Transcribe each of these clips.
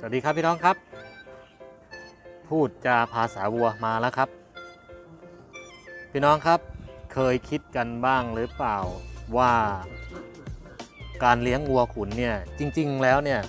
สวัสดีครับพี่น้องครับ พูดจาภาษาวัวมาแล้วครับ พี่น้องครับเคยคิดกันบ้างหรือเปล่าว่าการเลี้ยงวัวขุนเนี่ยจริง ๆ แล้วเนี่ย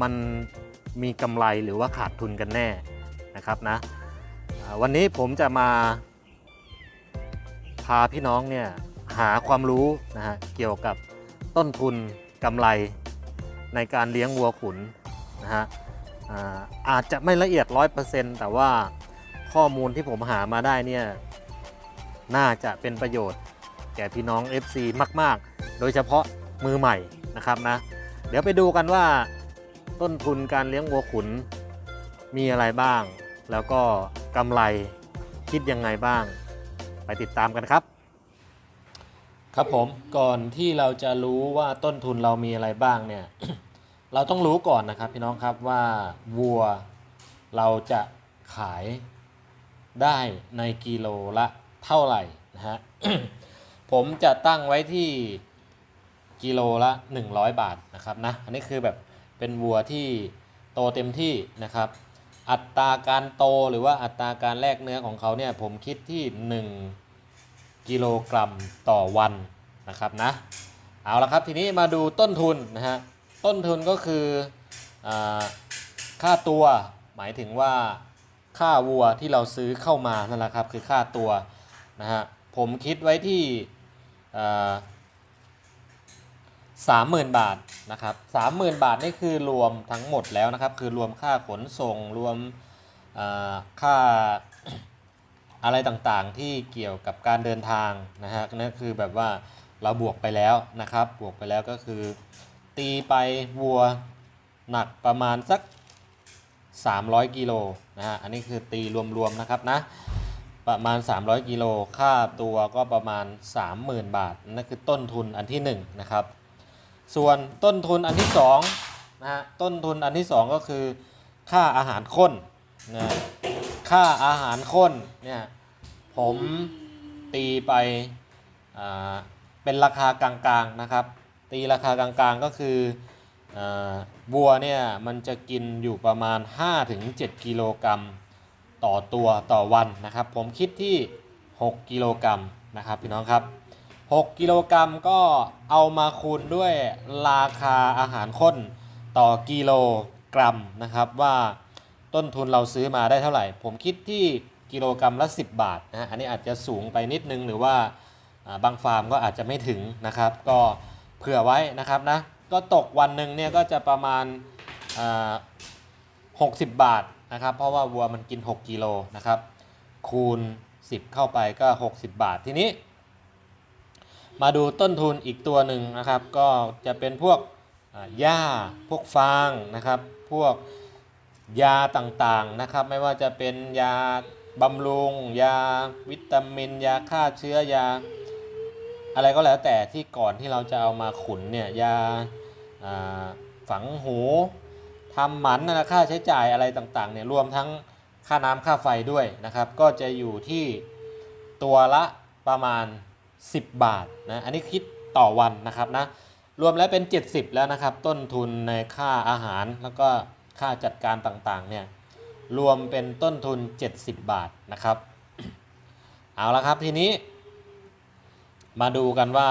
มันมีกำไรหรือว่าขาดทุนกันแน่นะครับนะวันนี้ผมจะมา พาพี่น้องเนี่ยหาความรู้นะฮะเกี่ยวกับต้นทุนกำไรในการเลี้ยงวัวขุน นะฮะอ่าอาจจะไม่ละเอียด 100%แต่ว่าข้อมูลที่ผมหามาได้เนี่ยน่าจะเป็นประโยชน์แก่พี่น้อง FC มาก ๆ โดยเฉพาะมือใหม่นะครับนะ เดี๋ยวไปดูกันว่าต้นทุนการเลี้ยงวัวขุนมีอะไรบ้าง แล้วก็กำไรคิดยังไงบ้าง ไปติดตามกันครับ ครับผมก่อนที่เราจะรู้ว่าต้นทุนเรามีอะไรบ้างเนี่ย เราต้องรู้ก่อนนะครับพี่น้องครับว่าวัวเราจะขายได้ในกิโลละเท่าไหร่นะฮะผมจะตั้งไว้ที่กิโลละ 100 บาทนะครับนะอันนี้คือแบบเป็นวัวที่โตเต็มที่นะครับ อัตราการโตหรือว่าอัตราการแลกเนื้อของเขาเนี่ยผมคิดที่ 1 กิโลกรัมต่อวันนะครับนะเอาละครับทีนี้มาดูต้นทุนนะฮะ ต้นทุนก็คืออค่าตัวหมายถึงว่าค่าวัวที่เราซื้อเข้ามานั่นแหละครับคือค่าตัวนะฮะผมคิดไว้ที่สามหมื่นบาทนะครับสามหมื่นบาทนี่คือรวมทั้งหมดแล้วนะครับ คือรวมค่าขนส่งรวมค่าอะไรต่างๆที่เกี่ยวกับการเดินทางนะฮะนั่นคือแบบว่าเราบวกไปแล้วนะครับ บวกไปแล้วก็คือ ตีไปวัวหนักประมาณสัก 300กิโลนะฮะอันนี้คือตีรวมๆนะครับนะประมาณ 300กิโลค่าตัวก็ประมาณ 30,000 บาทนั่นคือต้นทุนอันที่1นะครับส่วนต้นทุนอันที่2นะฮะต้นทุนอันที่ 2 ก็คือค่าอาหารข้นนะค่าอาหารข้นเนี่ยผมตีไปอ่าเป็นราคากลางๆนะครับ ตีราคากลางๆก็คืออบัวเนี่ยมันจะกินอยู่ประมาณ 5-7 กิโลกรัมต่อตัวต่อวันนะครับ ผมคิดที่ 6 กิโลกรัมนะครับพี่น้องครับ 6 กิโลกรัมก็เอามาคูณด้วยราคาอาหารข้นต่อกิโลกรัมนะครับว่าต้นทุนเราซื้อมาได้เท่าไหร่ ผมคิดที่กิโลกรัมละ 10 บาทนะอันนี้อาจจะสูงไปนิดนึงหรือว่าบางฟาร์มก็อาจจะไม่ถึงนะครับ ก็ เผื่อไว้นะครับนะก็ตกวันหนึ่งเนี่ยก็จะประมาณอ่า60บาทนะครับ เพราะว่าวัวมันกิน 6กิโลนะครับ คูณ 10 เข้าไปก็ 60 บาททีนี้ มาดูต้นทุนอีกตัวหนึ่งนะครับ ก็จะเป็นพวกหญ้าพวกฟางนะครับ พวกยาต่างๆนะครับ ไม่ว่าจะเป็นยาบำรุง ยาวิตามิน ยาฆ่าเชื้อยา อะไรก็แล้วแต่ที่ก่อนที่เราจะเอามาขุนเนี่ยยาาฝังหูทำหมันนะค่าใช้จ่ายอะไรต่างๆเนี่ยรวมทั้งค่าน้ำค่าไฟด้วยนะครับ ก็จะอยู่ที่ตัวละประมาณ 10 บาทนะอันนี้คิดต่อวันนะครับนะรวมแล้วเป็น 70 แล้วนะครับ ต้นทุนในค่าอาหารแล้วก็ค่าจัดการต่างๆเนี่ยรวมเป็นต้นทุน 70 บาทนะครับ เอาละครับทีนี้ มาดูกันว่า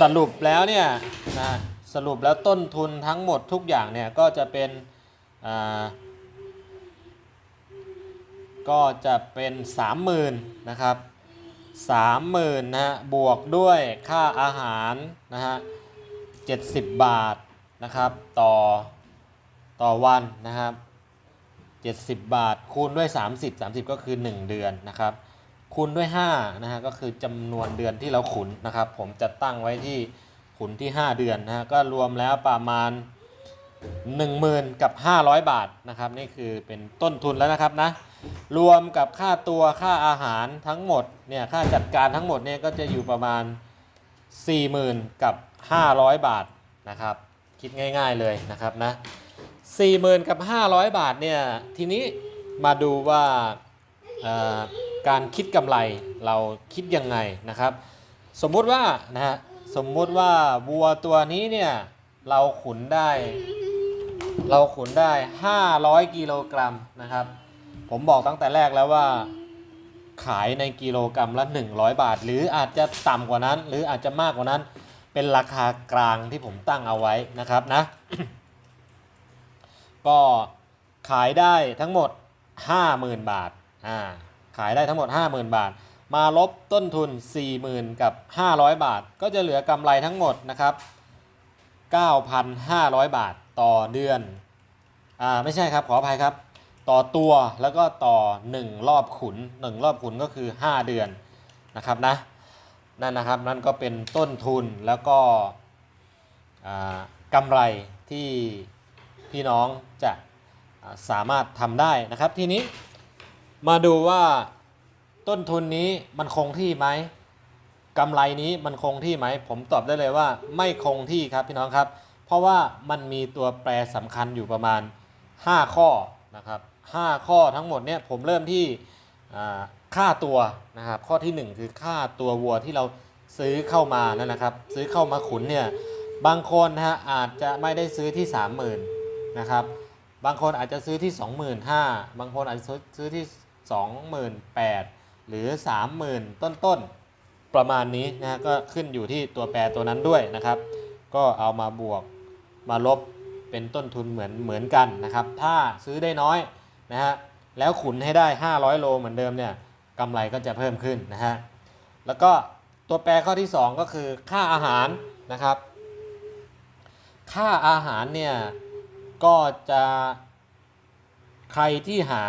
สรุปแล้วเนี่ยนะสรุปแล้วต้นทุนทั้งหมดทุกอย่างเนี่ยก็จะเป็นก็จะเป็น 30,000นะครับ30,000นะฮะบวกด้วยค่าอาหารนะฮะ70 บาทนะครับต่อต่อวันนะครับ70 บาทคูณด้วย 30 30 ก็คือ 1 เดือนนะครับ คูณด้วย5นะฮะก็คือจำนวนเดือนที่เราขุนนะครับ ผมจะตั้งไว้ที่ขุนที่ 5 เดือนนะฮะก็รวมแล้วประมาณ 10,000กับ500 บาทนะครับ นี่คือเป็นต้นทุนแล้วนะครับนะรวมกับค่าตัวค่าอาหารทั้งหมดเนี่ยค่าจัดการทั้งหมดเนี่ยก็จะอยู่ประมาณ 40,000กับ500 บาทนะครับ คิดง่าย ๆเลยนะครับนะ40,000กับ500 บาทเนี่ยทีนี้มาดูว่า การคิดกำไรเราคิดยังไงนะครับ สมมุติว่านะฮะสมมุติว่าวัวตัวนี้เนี่ยเราขุนได้ เราขุนได้ 500 กิโลกรัมนะครับ ผมบอกตั้งแต่แรกแล้วว่าขายในกิโลกรัมละ 100 บาท หรืออาจจะต่ำกว่านั้น หรืออาจจะมากกว่านั้น เป็นราคากลางที่ผมตั้งเอาไว้นะครับนะ ก็ขายได้ทั้งหมด 50,000 บาทอ่า ขายได้ทั้งหมด 50,000 บาท มาลบต้นทุน 40,000 กับ 500 บาท ก็จะเหลือกำไรทั้งหมดนะครับ 9,500 บาทต่อเดือน อ่าไม่ใช่ครับขออภัยครับ ต่อตัวแล้วก็ต่อ 1 รอบขุน 1 รอบขุนก็คือ 5 เดือนนะครับนะนั่นนะครับนั่นก็เป็นต้นทุนแล้วก็อ่ากำไรที่พี่น้องจะสามารถทำได้นะครับทีนี้ มาดูว่าต้นทุนนี้มันคงที่ไหมกำไรนี้มันคงที่ไหม ผมตอบได้เลยว่า ไม่คงที่ครับพี่น้องครับ เพราะว่ามันมีตัวแปรสำคัญอยู่ประมาณ 5 ข้อนะครับ5ข้อทั้งหมดเนี่ยผมเริ่มที่ค่าตัวนะครับ ข้อทีหนึ่1 คือค่าตัววัวที่เราซื้อเข้ามานั่นนะครับ ซื้อเข้ามาขุนเนี่ยบางคนนะฮะอาจจะไม่ได้ซื้อที่ 30,000นะครับบางคนอาจจะซื้อที่ 25,000บางคนอาจจะซื้อที่ 28,000 หรือ 30,000 ต้นๆ ประมาณนี้นะฮะก็ขึ้นอยู่ที่ตัวแปรตัวนั้นด้วยนะครับ ก็เอามาบวกมาลบเป็นต้นทุนเหมือนเหมือนกันนะครับ ถ้าซื้อได้น้อยนะฮะแล้วขุนให้ได้ 500 โลเหมือนเดิมเนี่ยกำไรก็จะเพิ่มขึ้นนะฮะแล้วก็ตัวแปรข้อที่ 2 ก็คือค่าอาหารนะครับ ค่าอาหารเนี่ยก็จะใครที่หา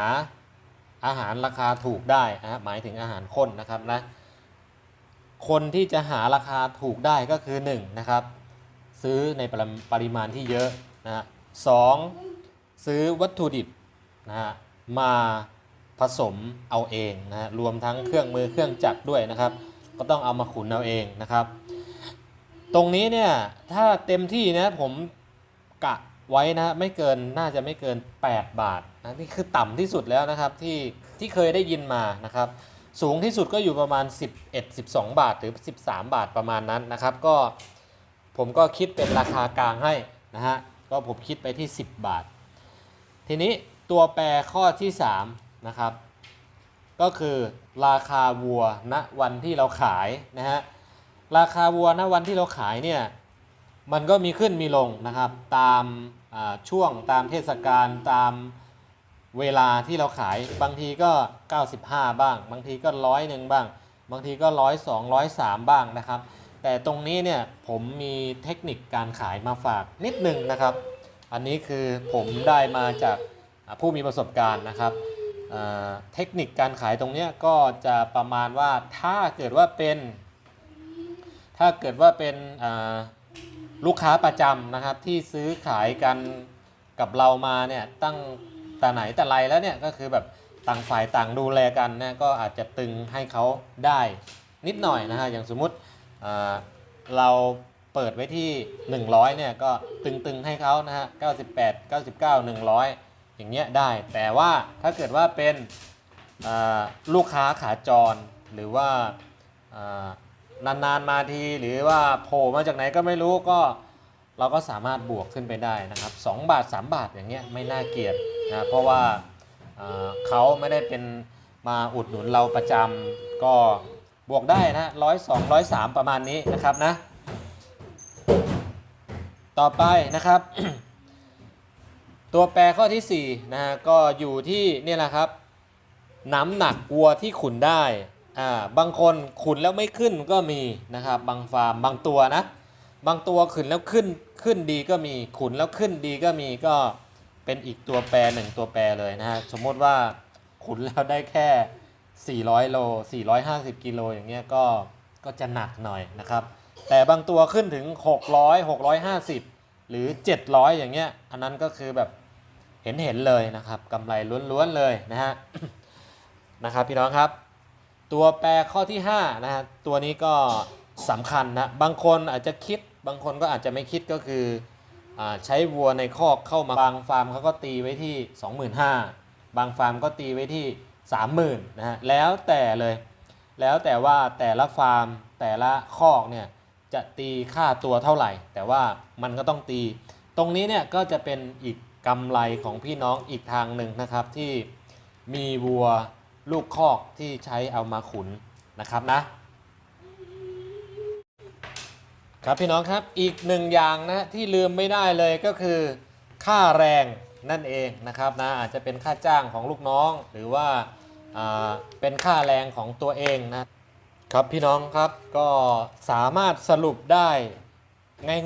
อาหารราคาถูกได้นะฮะหมายถึงอาหารข้นนะครับนะคนที่จะหาราคาถูกได้ก็คือ1นะครับ ซื้อในปรปริมาณที่เยอะนะฮะสองซื้อวัตถุดิบนะฮะมาผสมเอาเองนะฮะรวมทั้งเครื่องมือเครื่องจักรด้วยนะครับ ก็ต้องเอามาขุนเอาเองนะครับ ตรงนี้เนี่ยถ้าเต็มที่นะผมกะ ไว้นะไม่เกินน่าจะไม่เกิน 8 บาทนะนี่คือต่ำที่สุดแล้วนะครับที่ที่เคยได้ยินมานะครับสูงที่สุดก็อยู่ประมาณ 11 12 บาทหรือ 13 บาทประมาณนั้นนะครับ ก็ผมก็คิดเป็นราคากลางให้นะฮะก็ผมคิดไปที่ 10 บาท ทีนี้ตัวแปรข้อที่3นะครับก็คือราคาวัวณวันที่เราขายนะฮะราคาวัวณวันที่เราขายเนี่ย มันก็มีขึ้นมีลงนะครับ ตามช่วงตามเทศกาลตามเวลาที่เราขายบางทีก็ 95 บ้าง บางทีก็ร้อยหนึ่งบ้าง บางทีก็ร้อยสองร้อยสามบ้างนะครับ แต่ตรงนี้เนี่ยผมมีเทคนิคการขายมาฝากนิดหนึ่งนะครับ อันนี้คือผมได้มาจากผู้มีประสบการณ์นะครับเทคนิคการขายตรงนี้ก็จะประมาณว่าถ้าเกิดว่าเป็น ถ้าเกิดว่าเป็น ลูกค้าประจำนะครับที่ซื้อขายกันกับเรามาเนี่ยตั้งแต่ไหนแต่ไรแล้วเนี่ยก็คือแบบต่างฝ่ายต่างดูแลกันนะก็อาจจะตึงให้เขาได้นิดหน่อยนะฮะอย่างสมมุติเราเปิดไว้ที่ 100เนี่ยก็ตึงๆให้เขานะฮะ98 99 100 อย่างเงี้ยได้ แต่ว่าถ้าเกิดว่าเป็นลูกค้าขาจรหรือว่า นานๆมาทีหรือว่าโผล่มาจากไหนก็ไม่รู้ก็เราก็สามารถบวกขึ้นไปได้นะครับ 2 บาท 3 บาทอย่างเงี้ยไม่น่าเกลียดนะเพราะว่าเขาไม่ได้เป็นมาอุดหนุนเราประจำก็บวกได้นะร้อยสองร้อยสามประมาณนี้นะครับนะ ต่อไปนะครับ ตัวแปรข้อที่4นะฮะก็อยู่ที่เนี่ยแหละครับ น้ำหนักวัวที่ขุนได้ อ่าบางคนขุนแล้วไม่ขึ้นก็มีนะครับบางฟาร์มบางตัวนะ บางตัวขุนแล้วขึ้นขึ้นดีก็มีขุนแล้วขึ้นดีก็มีก็เป็นอีกตัวแปรหนึ่งตัวแปรเลยนะฮะสมมติว่าขุนแล้วได้แค่ 400 โล 450 กิโลอย่างเงี้ยก็ก็จะหนักหน่อยนะครับ แต่บางตัวขึ้นถึง 600 650 หรือ 700 อย่างเงี้ย อันนั้นก็คือแบบเห็นเห็นเลยนะครับกำไรล้วนๆเลยนะฮะนะครับพี่น้องครับ ตัวแปรข้อที่5นะฮะตัวนี้ก็สำคัญนะบางคนอาจจะคิดบางคนก็อาจจะไม่คิดก็คืออใช้วัวในคอกเข้ามาบางฟาร์มเขาก็ตีไว้ที่ 25,000 บางฟาร์มก็ตีไว้ที่ 30,000นะฮะแล้วแต่เลย แล้วแต่ว่าแต่ละฟาร์มแต่ละคอกเนี่ยจะตีค่าตัวเท่าไหร่ แต่ว่ามันก็ต้องตี ตรงนี้เนี่ยก็จะเป็นอีกกำไรของพี่น้องอีกทางหนึ่งนะครับที่มีวัว ลูกคอกที่ใช้เอามาขุนนะครับนะ ครับพี่น้องครับอีกหนึ่งอย่างนะที่ลืมไม่ได้เลยก็คือค่าแรงนั่นเองนะครับนะอาจจะเป็นค่าจ้างของลูกน้อง หรือว่าอ่าเป็นค่าแรงของตัวเองนะครับพี่น้องครับก็สามารถสรุปได้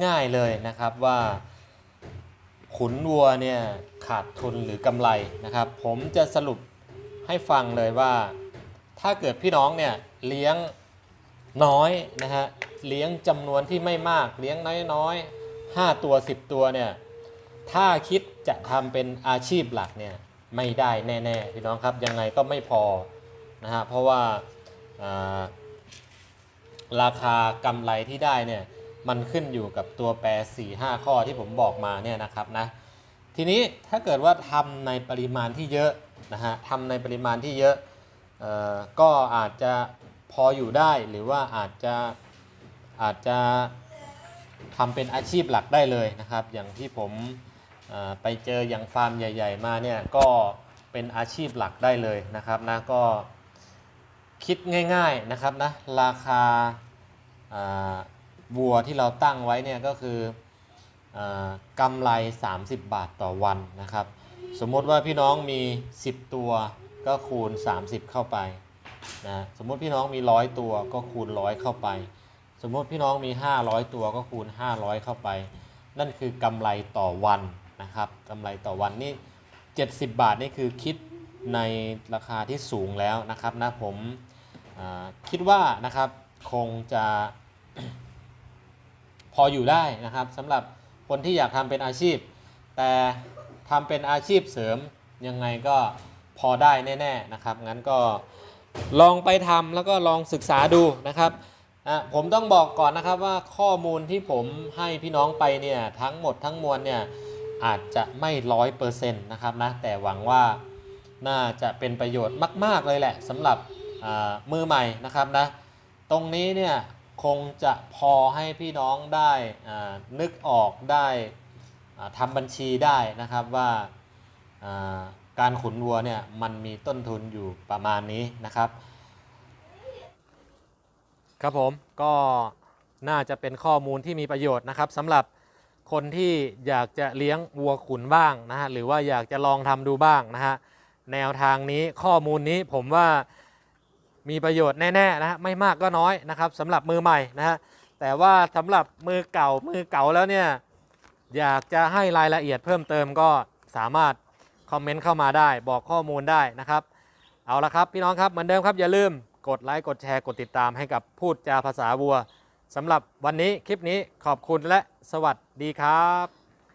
ง่ายๆเลยนะครับว่า ขุนวัวเนี่ยขาดทุนหรือกำไรนะครับ ผมจะสรุป ให้ฟังเลยว่า ถ้าเกิดพี่น้องเนี่ยเลี้ยงน้อยนะฮะเลี้ยงจำนวนที่ไม่มากเลี้ยงน้อยๆ5ตัว 10 ตัวเนี่ยถ้าคิดจะทำเป็นอาชีพหลักเนี่ยไม่ได้แน่ๆพี่น้องครับยังไงก็ไม่พอนะฮะเพราะว่าาราคากำไรที่ได้เนี่ยมันขึ้นอยู่กับตัวแปร 4-5 ข้อที่ผมบอกมาเนี่ยนะครับนะทีนี้ถ้าเกิดว่าทำในปริมาณที่เยอะ นะฮะทำในปริมาณที่เยอะออก็อาจจะพออยู่ได้หรือว่าอาจจะอาจจะทำเป็นอาชีพหลักได้เลยนะครับ อย่างที่ผมไปเจออย่างฟาร์มใหญ่ ๆ มาเนี่ยก็เป็นอาชีพหลักได้เลยนะครับนะก็คิดง่ายๆนะครับนะราคาวัวที่เราตั้งไว้เนี่ยก็คืออกำไร 30 บาทต่อวันนะครับ สมมติว่าพี่น้องมี 10 ตัวก็คูณ 30 เข้าไปนะสมมติพี่น้องมี 100 ตัวก็คูณ 100 เข้าไป สมมติพี่น้องมี 500 ตัวก็คูณ 500 เข้าไป นั่นคือกำไรต่อวันนะครับกำไรต่อวันนี่ 70 บาทนี่คือคิดในราคาที่สูงแล้วนะครับนะผมคิดว่านะครับคงจะพออยู่ได้นะครับสำหรับคนที่อยากทำเป็นอาชีพ แต่ ทำเป็นอาชีพเสริมยังไงก็พอได้แน่ๆนะครับ งั้นก็ลองไปทำแล้วก็ลองศึกษาดูนะครับอะผมต้องบอกก่อนนะครับว่าข้อมูลที่ผมให้พี่น้องไปเนี่ยทั้งหมดทั้งมวลเนี่ยอาจจะไม่ร้อยเปอร์เซ็นต์นะครับนะแต่หวังว่าน่าจะเป็นประโยชน์มาก ๆ เลยแหละสำหรับมือใหม่นะครับนะตรงนี้เนี่ยคงจะพอให้พี่น้องได้นึกออกได้ ทำบัญชีได้นะครับว่าการขุนวัวเนี่ยมันมีต้นทุนอยู่ประมาณนี้นะครับ ครับผมก็น่าจะเป็นข้อมูลที่มีประโยชน์นะครับสำหรับคนที่อยากจะเลี้ยงวัวขุนบ้างนะฮะหรือว่าอยากจะลองทำดูบ้างนะฮะแนวทางนี้ข้อมูลนี้ผมว่ามีประโยชน์แน่ๆนะฮะไม่มากก็น้อยนะครับสำหรับมือใหม่นะฮะแต่ว่าสำหรับมือเก่ามือเก่าแล้วเนี่ย อยากจะให้รายละเอียดเพิ่มเติมก็สามารถคอมเมนต์เข้ามาได้ บอกข้อมูลได้นะครับ เอาละครับพี่น้องครับเหมือนเดิมครับอย่าลืมกดไลค์กดแชร์กดติดตามให้กับพูดจาภาษาวัวสำหรับวันนี้คลิปนี้ขอบคุณและสวัสดีครับ